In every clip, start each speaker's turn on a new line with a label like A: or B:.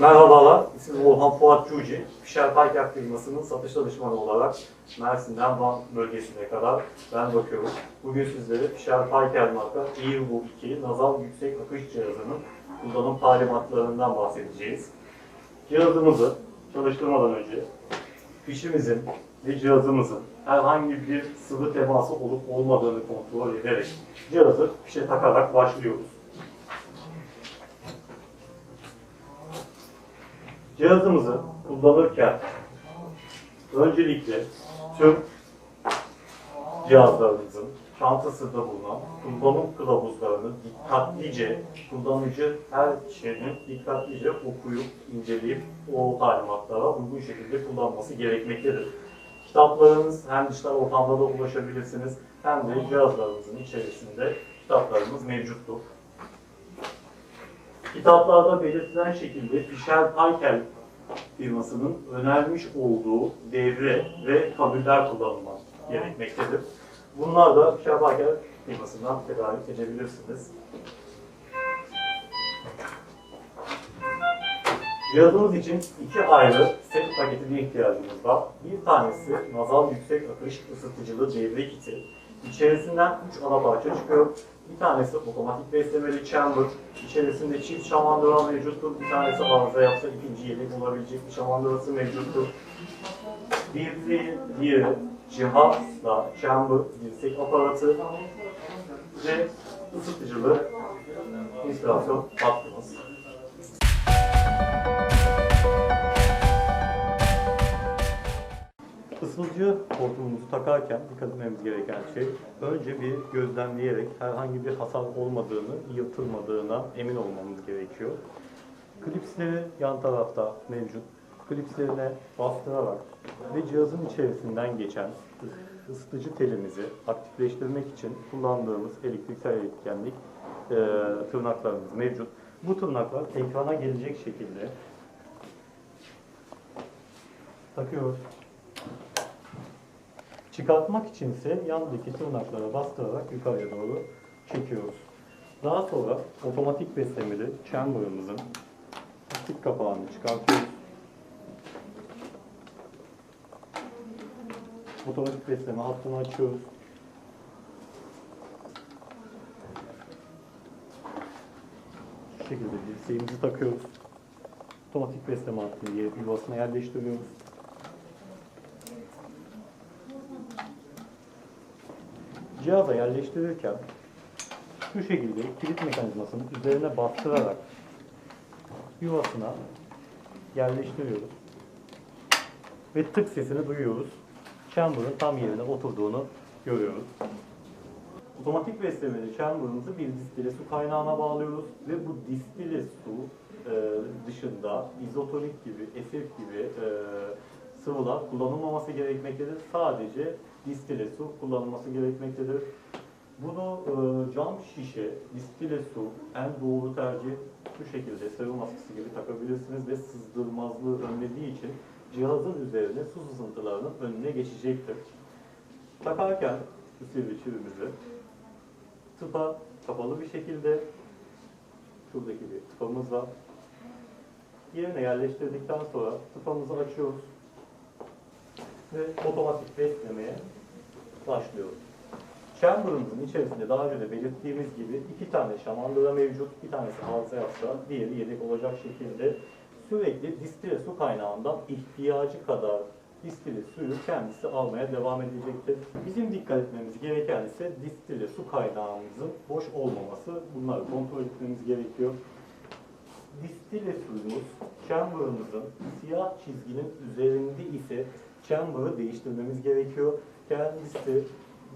A: Merhabalar, ismim Orhan Fuat Cuci. Fischer Payker firmasının satış danışmanı olarak Mersin'den Van bölgesine kadar ben bakıyorum. Bugün sizlere Fischer Payker marka Earbu 2 nazal yüksek akış cihazının kullanım talimatlarından bahsedeceğiz. Cihazımızı çalıştırmadan önce fişimizin ve cihazımızın herhangi bir sıvı teması olup olmadığını kontrol ederek cihazı fişe takarak başlıyoruz. Cihazımızı kullanırken öncelikle tüm cihazlarımızın çantasında bulunan kullanım kılavuzlarını dikkatlice, kullanıcı her şeyini dikkatlice okuyup, inceleyip o talimatlara uygun şekilde kullanması gerekmektedir. Kitaplarınız hem dijital ortamda da ulaşabilirsiniz hem de cihazlarımızın içerisinde kitaplarımız mevcuttur. Kitaplarda belirtilen şekilde Fisher Paykel firmasının önermiş olduğu devre ve kabüller kullanılması gerekmektedir. Bunlar da Fisher Paykel firmasından tedarik edebilirsiniz. Cihazımız için iki ayrı set paketine ihtiyacımız var. Bir tanesi nazal yüksek akış ısıtıcılı devre kiti. İçerisinden 3 ana parça çıkıyor. Bir tanesi otomatik beslemeli chamber. İçerisinde çift şamandıra mevcuttur. Bir tanesi arıza yapsa ikinci yedek olabilecek bir şamandırası mevcuttur. Bir diğeri, diğeri cihazla chamber, dirsek aparatı ve ısıtıcılı instalasyon hattımız. Isıtıcı hortumumuzu takarken dikkat etmemiz gereken şey önce bir gözlemleyerek herhangi bir hasar olmadığını, yırtılmadığına emin olmamız gerekiyor. Klipsleri yan tarafta mevcut. Klipslerine bastırarak ve cihazın içerisinden geçen ısıtıcı telimizi aktifleştirmek için kullandığımız elektriksel etkenlik e, tırnaklarımız mevcut. Bu tırnaklar ekrana gelecek şekilde takıyoruz. Çıkartmak içinse yandaki tırnaklara bastırarak yukarıya doğru çekiyoruz. Daha sonra otomatik beslemeli chamber'ımızın lastik kapağını çıkartıyoruz. Otomatik besleme hattını açıyoruz. Şu şekilde dirseğimizi takıyoruz. Otomatik besleme hattını yuvasına yerleştiriyoruz. Cihaza yerleştirirken şu şekilde kilit mekanizmasının üzerine bastırarak yuvasına yerleştiriyoruz. Ve tık sesini duyuyoruz. Chamber'ın tam yerine oturduğunu görüyoruz. Otomatik beslemeli chamber'ımızı bir distile su kaynağına bağlıyoruz ve bu distile su e, dışında izotonik gibi, esef gibi e, sıvılar kullanılmaması gerekmektedir. Sadece distile su kullanılması gerekmektedir. Bunu e, cam şişe, distile su en doğru tercih şu şekilde serum askısı gibi takabilirsiniz ve sızdırmazlığı önlediği için cihazın üzerine su sızıntılarının önüne geçecektir. Takarken şu sivri çivimizi tıpa kapalı bir şekilde şuradaki bir tıpamız var. Yerine yerleştirdikten sonra tıpamızı açıyoruz ve otomatik beslemeye başlıyoruz. Chamber'ımızın içerisinde daha önce de belirttiğimiz gibi iki tane şamandıra mevcut. Bir tanesi arıza yapsa diğeri yedek olacak şekilde sürekli distile su kaynağından ihtiyacı kadar distile suyu kendisi almaya devam edecektir. Bizim dikkat etmemiz gereken ise distile su kaynağımızın boş olmaması. Bunları kontrol etmemiz gerekiyor. Distile suyumuz chamber'ımızın siyah çizginin üzerinde ise chamber'ı değiştirmemiz gerekiyor. Kendisi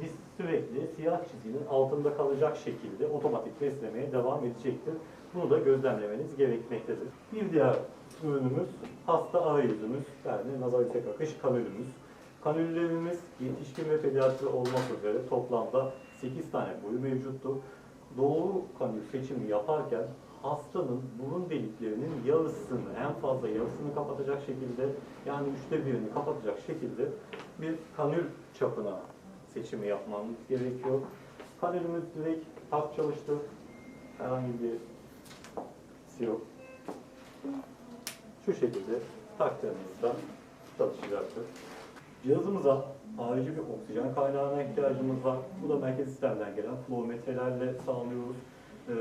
A: biz sürekli siyah çizginin altında kalacak şekilde otomatik beslemeye devam edecektir. Bunu da gözlemlemeniz gerekmektedir. Bir diğer ürünümüz hasta arayüzümüz yani nazar yüksek akış kanülümüz. Kanüllerimiz yetişkin ve pediatri olmak üzere toplamda 8 tane boyu mevcuttur. Doğru kanül seçimi yaparken hastanın burun deliklerinin yarısını, en fazla yarısını kapatacak şekilde yani üçte birini kapatacak şekilde bir kanül çapına seçimi yapmamız gerekiyor. Kanülümüz direkt tak çalıştı. Herhangi bir yok. şu şekilde taktığımızda çalışacaktır. Cihazımıza ayrıca bir oksijen kaynağına ihtiyacımız var. Bu da merkez sistemden gelen flowmetrelerle sağlıyoruz. Ee,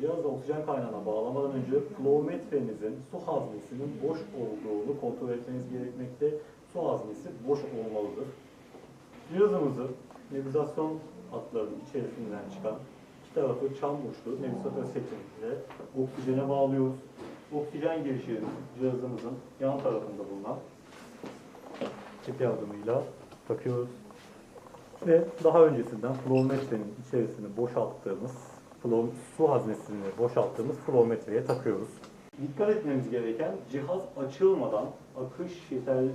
A: cihazı oksijen kaynağına bağlamadan önce flowmetremizin su haznesinin boş olduğunu kontrol etmeniz gerekmekte. Su haznesi boş olmalıdır. Cihazımızı nebulizasyon hatlarının içerisinden çıkan iki tarafı çam uçlu nebulizatör setimiyle oksijene bağlıyoruz. Oksijen girişi cihazımızın yan tarafında bulunan çip yardımıyla takıyoruz. Ve daha öncesinden flowmetrenin içerisini boşalttığımız, flow, su haznesini boşalttığımız flowmetreye takıyoruz. Dikkat etmemiz gereken cihaz açılmadan, akış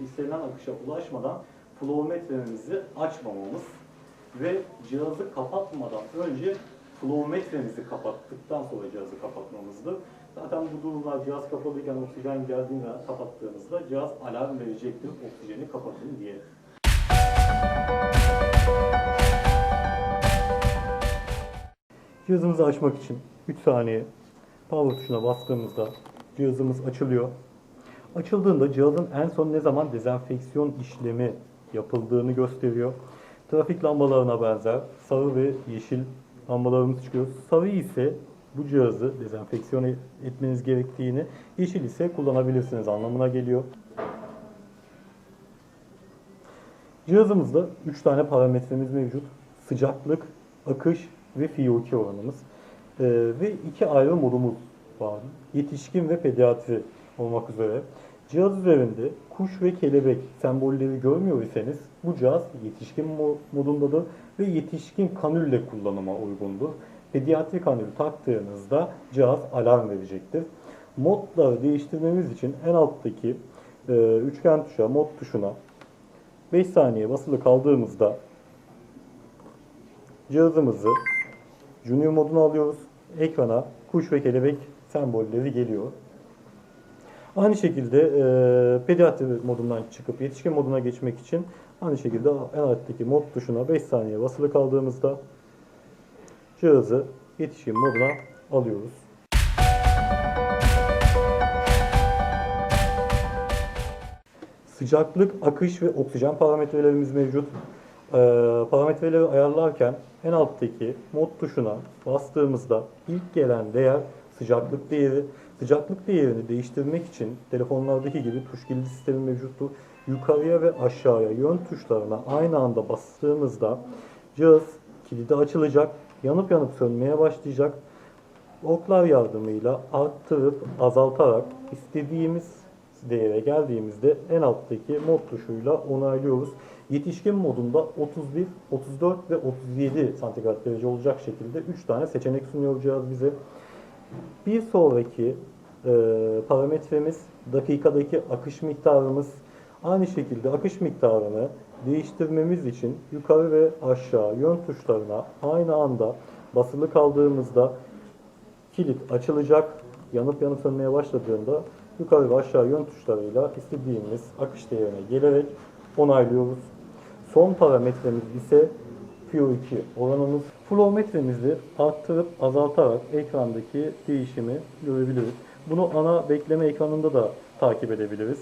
A: istenilen akışa ulaşmadan flowmetremizi açmamamız ve cihazı kapatmadan önce flowmetremizi kapattıktan sonra cihazı kapatmamızdır. Zaten bu durumlar cihaz kapalıyken oksijen geldiğinde kapattığımızda cihaz alarm verecektir oksijeni kapatın diye. Cihazımızı açmak için 3 saniye power tuşuna bastığımızda cihazımız açılıyor. Açıldığında cihazın en son ne zaman dezenfeksiyon işlemi yapıldığını gösteriyor. Trafik lambalarına benzer sarı ve yeşil lambalarımız çıkıyor. Sarı ise bu cihazı dezenfeksiyon e- etmeniz gerektiğini, yeşil ise kullanabilirsiniz anlamına geliyor. Cihazımızda 3 tane parametremiz mevcut. Sıcaklık, akış ve FiO2 oranımız. Ee, ve iki ayrı modumuz var. Yetişkin ve pediatri olmak üzere. Cihaz üzerinde kuş ve kelebek sembolleri görmüyor iseniz bu cihaz yetişkin mo- modundadır ve yetişkin kanülle kullanıma uygundur. Pediatri kanül taktığınızda cihaz alarm verecektir. Modları değiştirmemiz için en alttaki e, üçgen tuşa, mod tuşuna 5 saniye basılı kaldığımızda cihazımızı Junior moduna alıyoruz. Ekrana kuş ve kelebek sembolleri geliyor. Aynı şekilde e, pediatri modundan çıkıp yetişkin moduna geçmek için aynı şekilde en alttaki mod tuşuna 5 saniye basılı kaldığımızda cihazı yetişkin moduna alıyoruz. Sıcaklık, akış ve oksijen parametrelerimiz mevcut. Ee, parametreleri ayarlarken en alttaki mod tuşuna bastığımızda ilk gelen değer sıcaklık değeri. Sıcaklık değerini değiştirmek için telefonlardaki gibi tuş kilidi sistemi mevcuttur. Yukarıya ve aşağıya yön tuşlarına aynı anda bastığımızda cihaz kilidi açılacak, yanıp yanıp sönmeye başlayacak. Oklar yardımıyla arttırıp azaltarak istediğimiz değere geldiğimizde en alttaki mod tuşuyla onaylıyoruz. Yetişkin modunda 31, 34 ve 37 santigrat derece olacak şekilde 3 tane seçenek sunuyor cihaz bize. Bir sonraki e, parametremiz dakikadaki akış miktarımız. Aynı şekilde akış miktarını değiştirmemiz için yukarı ve aşağı yön tuşlarına aynı anda basılı kaldığımızda kilit açılacak. Yanıp yanıp sönmeye başladığında yukarı ve aşağı yön tuşlarıyla istediğimiz akış değerine gelerek onaylıyoruz. Son parametremiz ise FiO2 oranımız. Flowmetremizi arttırıp azaltarak ekrandaki değişimi görebiliriz. Bunu ana bekleme ekranında da takip edebiliriz.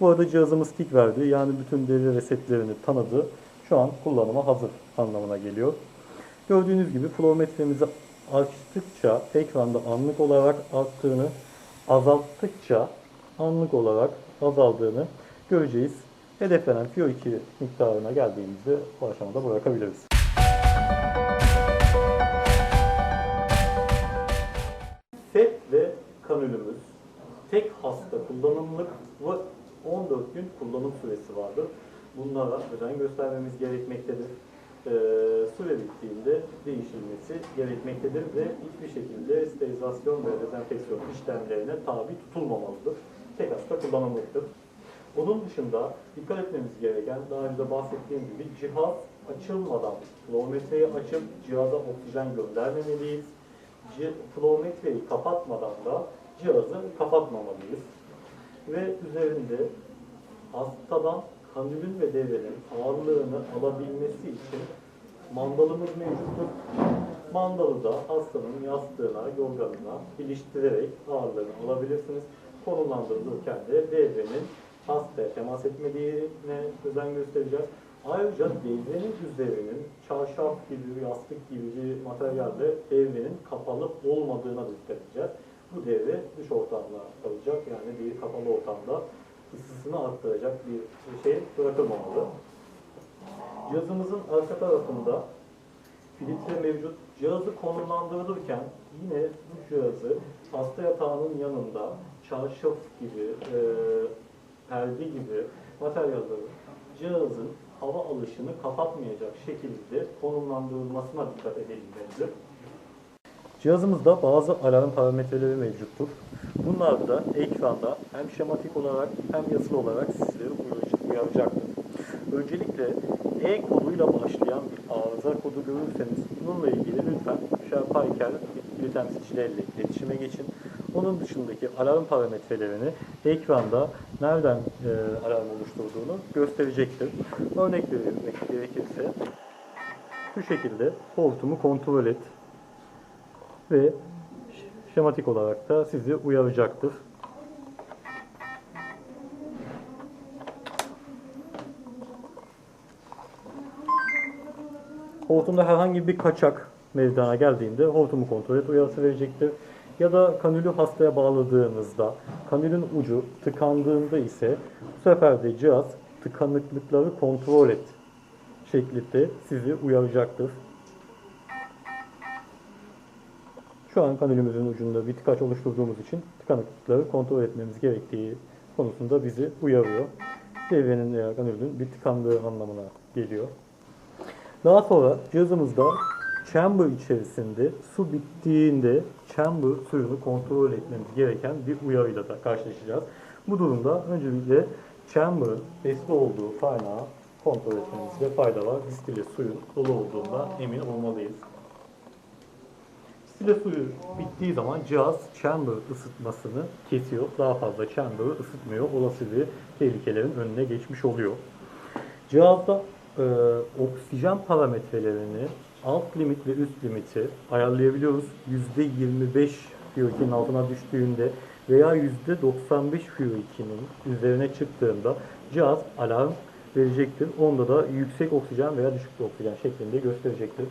A: Bu arada cihazımız tik verdi. Yani bütün deri resetlerini tanıdı. Şu an kullanıma hazır anlamına geliyor. Gördüğünüz gibi flowmetremizi açtıkça ekranda anlık olarak arttığını, azalttıkça anlık olarak azaldığını göreceğiz. Hedeflenen FiO2 miktarına geldiğimizde bu aşamada bırakabiliriz. Set ve kanülümüz tek hasta kullanımlık ve 14 gün kullanım süresi vardır. Bunlara özen göstermemiz gerekmektedir. Ee, süre bittiğinde değişilmesi gerekmektedir ve hiçbir şekilde sterilizasyon ve dezenfeksiyon işlemlerine tabi tutulmamalıdır. Tek hasta kullanımlıktır. Onun dışında dikkat etmemiz gereken, daha önce bahsettiğim gibi cihaz açılmadan flowmetreyi açıp cihaza oksijen göndermemeliyiz. Flowmetreyi kapatmadan da cihazı kapatmamalıyız. Ve üzerinde hastadan kanülün ve devrenin ağırlığını alabilmesi için mandalımız mevcuttur. Mandalı da hastanın yastığına, yorganına iliştirerek ağırlığını alabilirsiniz. Konumlandırılırken de devrenin hastaya temas etmediğine özen göstereceğiz. Ayrıca devrenin üzerinin çarşaf gibi, yastık gibi bir materyalle devrenin kapalı olmadığına dikkat edeceğiz. Bu devre dış ortamda kalacak. Yani bir kapalı ortamda ısısını arttıracak bir şey bırakılmamalı. Cihazımızın arka tarafında filtre mevcut. Cihazı konumlandırılırken yine bu cihazı hasta yatağının yanında çarşaf gibi, e, perde gibi materyallerin cihazın hava alışını kapatmayacak şekilde konumlandırılmasına dikkat edilmelidir. Cihazımızda bazı alarm parametreleri mevcuttur. Bunlar da ekranda hem şematik olarak hem yazılı olarak sizleri uyaracaktır. Öncelikle E koduyla başlayan bir arıza kodu görürseniz bununla ilgili lütfen Sharpayker yetkili temsilcilerle iletişime geçin. Onun dışındaki alarm parametrelerini ekranda nereden e, alarm oluşturduğunu gösterecektir. Örnek vermek gerekirse şu şekilde hortumu kontrol et ve şematik olarak da sizi uyaracaktır. Hortumda herhangi bir kaçak meydana geldiğinde hortumu kontrol et uyarısı verecektir. Ya da kanülü hastaya bağladığınızda kanülün ucu tıkandığında ise bu sefer de cihaz tıkanıklıkları kontrol et şeklinde sizi uyaracaktır. Şu an kanülümüzün ucunda bir tıkaç oluşturduğumuz için tıkanıklıkları kontrol etmemiz gerektiği konusunda bizi uyarıyor. Devrenin veya kanülün bir tıkandığı anlamına geliyor. Daha sonra cihazımızda chamber içerisinde su bittiğinde chamber suyunu kontrol etmemiz gereken bir uyarıyla da karşılaşacağız. Bu durumda öncelikle chamber'ın besli olduğu kaynağı kontrol etmemizde fayda var. Distille suyun dolu olduğunda emin olmalıyız. Distille suyu bittiği zaman cihaz chamber ısıtmasını kesiyor. Daha fazla chamber'ı ısıtmıyor. Olası bir tehlikelerin önüne geçmiş oluyor. Cihazda e, oksijen parametrelerini alt limit ve üst limiti ayarlayabiliyoruz. %25 FIO2'nin altına düştüğünde veya %95 FIO2'nin üzerine çıktığında cihaz alarm verecektir. Onda da yüksek oksijen veya düşük oksijen şeklinde gösterecektir.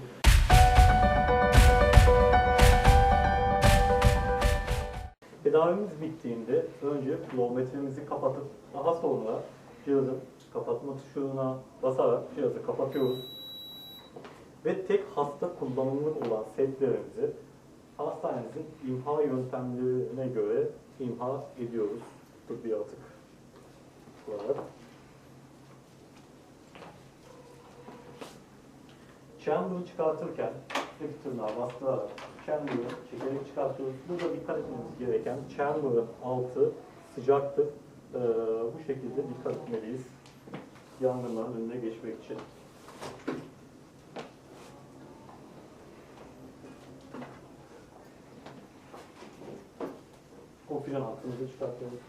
A: Tedavimiz bittiğinde önce kilometremizi kapatıp daha sonra cihazın kapatma tuşuna basarak cihazı kapatıyoruz. Ve tek hasta kullanımlık olan setlerimizi hastanemizin imha yöntemlerine göre imha ediyoruz. Tıbbi atık olarak. Chamber'ı çıkartırken tek tırnağı bastırarak chamber'ı çekerek çıkartıyoruz. Burada dikkat etmemiz gereken chamber'ın altı sıcaktır. Ee, bu şekilde dikkat etmeliyiz. Yangınların önüne geçmek için. Oksijen hattımızı çıkartıyoruz.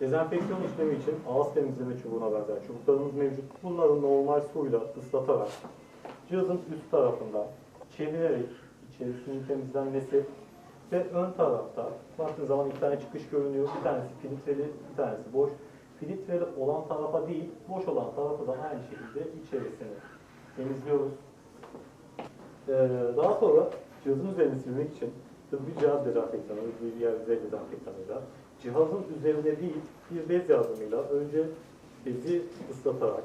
A: Dezenfeksiyon işlemi için ağız temizleme çubuğuna benzer çubuklarımız mevcut. Bunları normal suyla ıslatarak cihazın üst tarafından çevirerek içerisinin temizlenmesi ve ön tarafta baktığınız zaman iki tane çıkış görünüyor. Bir tanesi filtreli, bir tanesi boş. Filtreli olan tarafa değil, boş olan tarafı da aynı şekilde içerisini temizliyoruz. Ee, daha sonra cihazın üzerini silmek için tıbbi cihaz dezenfektanı, bir yer yüzey dezenfektanıyla cihazın üzerinde değil bir bez yardımıyla önce bezi ıslatarak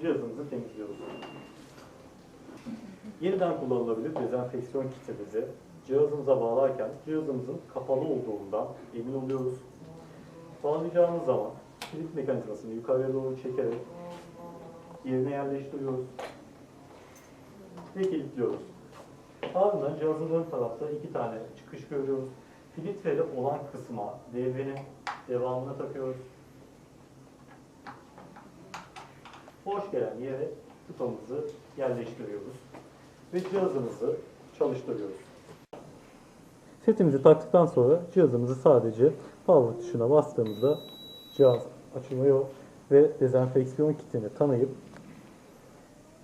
A: cihazımızı temizliyoruz. Yeniden kullanılabilir dezenfeksiyon kitimizi cihazımıza bağlarken cihazımızın kapalı olduğundan emin oluyoruz. Bağlayacağımız zaman kilit mekanizmasını yukarıya doğru çekerek yerine yerleştiriyoruz ve kilitliyoruz. Ardından cihazın ön tarafta iki tane çıkış görüyoruz. Filtreli olan kısma devrenin devamını takıyoruz. Boş gelen yere tıpamızı yerleştiriyoruz ve cihazımızı çalıştırıyoruz. Setimizi taktıktan sonra cihazımızı sadece power tuşuna bastığımızda cihaz açılıyor ve dezenfeksiyon kitini tanıyıp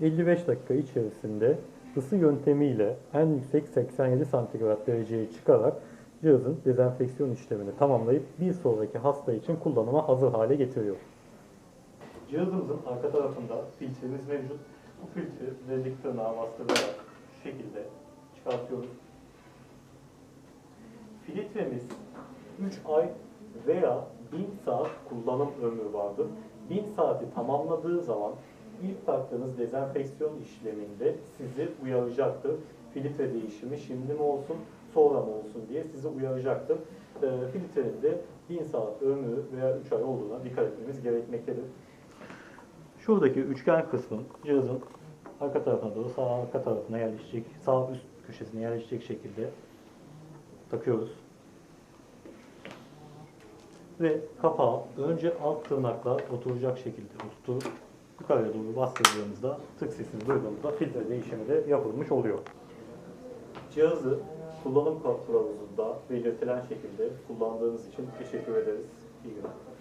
A: 55 dakika içerisinde ısı yöntemiyle en yüksek 87 santigrat dereceye çıkarak cihazın dezenfeksiyon işlemini tamamlayıp bir sonraki hasta için kullanıma hazır hale getiriyor. Cihazımızın arka tarafında filtremiz mevcut. Bu filtre delik tırnağa bastırarak şekilde çıkartıyoruz. Filtremiz 3 ay veya 1000 saat kullanım ömrü vardır. 1000 saati tamamladığı zaman ilk taktığınız dezenfeksiyon işleminde sizi uyaracaktır. Filtre değişimi şimdi mi olsun, sonra mı olsun diye sizi uyaracaktır. Ee, filtrenin de 1000 saat ömrü veya 3 ay olduğuna dikkat etmemiz gerekmektedir. Şuradaki üçgen kısmın cihazın arka tarafına doğru sağ arka tarafına yerleşecek, sağ üst köşesine yerleşecek şekilde takıyoruz. Ve kapağı önce alt tırnakla oturacak şekilde oturtup yukarıya doğru bastırdığımızda tık sesini duyduğumuzda filtre değişimi de yapılmış oluyor. Cihazı kullanım kılavuzunda belirtilen şekilde kullandığınız için teşekkür ederiz. İyi günler.